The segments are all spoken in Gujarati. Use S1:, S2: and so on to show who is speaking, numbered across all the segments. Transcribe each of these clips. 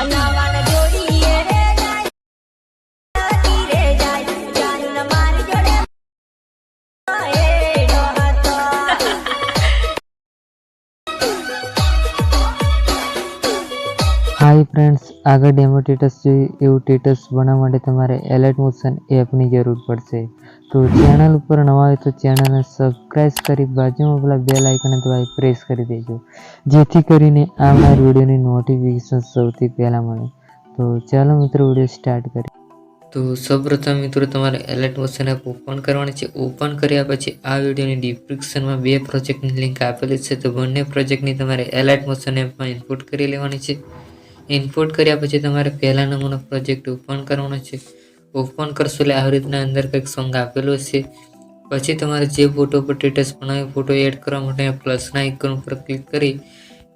S1: I know.
S2: હાય ફ્રેન્ડ્સ આગળ ડેમો ટેટસ જોઈએ એવું ટેટસ બનાવવા માટે તમારે એલર્ટ મોશન એપની જરૂર પડશે. તો ચેનલ ઉપર નવા હોય તો ચેનલને સબસ્ક્રાઈબ કરી બાજુમાં પેલા બે આઇકન દબાવી પ્રેસ કરી દેજો. જેથી કરીને આવનાર વિડીયોની નોટિફિકેશન સૌથી પહેલાં મળે. તો ચાલો મિત્રો વીડિયો સ્ટાર્ટ કરીએ. તો સૌપ્રથમ મિત્રો તમારે એલર્ટ મોશન એપ ઓપન કરવાની છે. ઓપન કર્યા પછી આ વિડીયોની ડિસ્ક્રિપ્શનમાં બે પ્રોજેક્ટની લિંક આપેલી છે. તો બંને પ્રોજેક્ટની તમારે એલર્ટ મોશન એપમાં ઇનપુટ કરી લેવાની છે. ઇનપુટ કર્યા પછી તમારે પહેલા નમૂનો પ્રોજેક્ટ ઓપન કરવાનો છે. ઓપન કરશો એટલે આવી રીતના અંદર કંઈક સોંગ આપેલું છે. પછી તમારે જે ફોટો પર સ્ટેટસ બનાવ્યો ફોટો એડ કરવા માટે પ્લસના આઇકન ઉપર ક્લિક કરી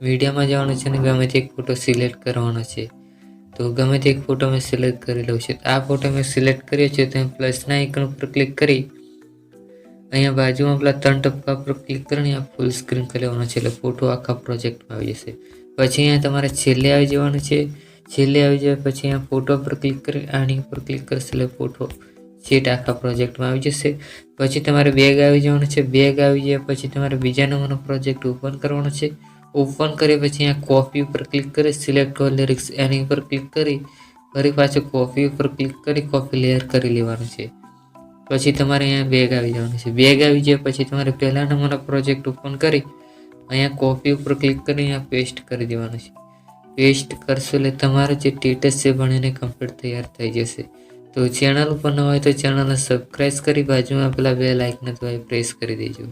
S2: મીડિયામાં જવાનું છે અને ગમે તે એક ફોટો સિલેક્ટ કરવાનો છે. તો ગમે તે એક ફોટો મેં સિલેક્ટ કરી લઉં છું. આ ફોટો મેં સિલેક્ટ કર્યો છે તો પ્લસના આઇકન ઉપર ક્લિક કરી અહીંયા બાજુમાં પેલા ત્રણ ટપકા પર ક્લિક કરીને ફૂલ સ્ક્રીન કરી લેવાનો છે એટલે ફોટો આખા પ્રોજેક્ટમાં આવી જશે. પછી અહીંયા તમારે છેલ્લે આવી જવાનું છે. છેલ્લે આવી જાય પછી અહીંયા ફોટો પર ક્લિક કરી, આની ઉપર ક્લિક કરશે એટલે ફોટો સેટ આખા પ્રોજેક્ટમાં આવી જશે. પછી તમારે બેગ આવી જવાનું છે. બેગ આવી જાય પછી તમારે બીજા નંબરનો પ્રોજેક્ટ ઓપન કરવાનો છે. ઓપન કરી પછી અહીંયા કોપી ઉપર ક્લિક કરી સિલેક્ટ ઓલ લિરિક્સ એની ઉપર ક્લિક કરી, ફરી પાછું કોપી ઉપર ક્લિક કરી કોપી લેયર કરી લેવાનું છે. પછી તમારે અહીંયા બેગ આવી જવાનું છે. બેગ આવી જાય પછી તમારે પહેલા નંબરનો પ્રોજેક્ટ ઓપન કરી અહીંયા કોપી ઉપર ક્લિક કરી અહીંયા પેસ્ટ કરી દેવાનું છે. પેસ્ટ કરશો એટલે તમારો જે સ્ટેટસ છે ભણીને કમ્પ્લીટ તૈયાર થઈ જશે. તો ચેનલ ઉપર ન હોય તો ચેનલને સબસ્ક્રાઈબ કરી બાજુમાં પેલા બે લાઇકને તો પ્રેસ કરી દેજો.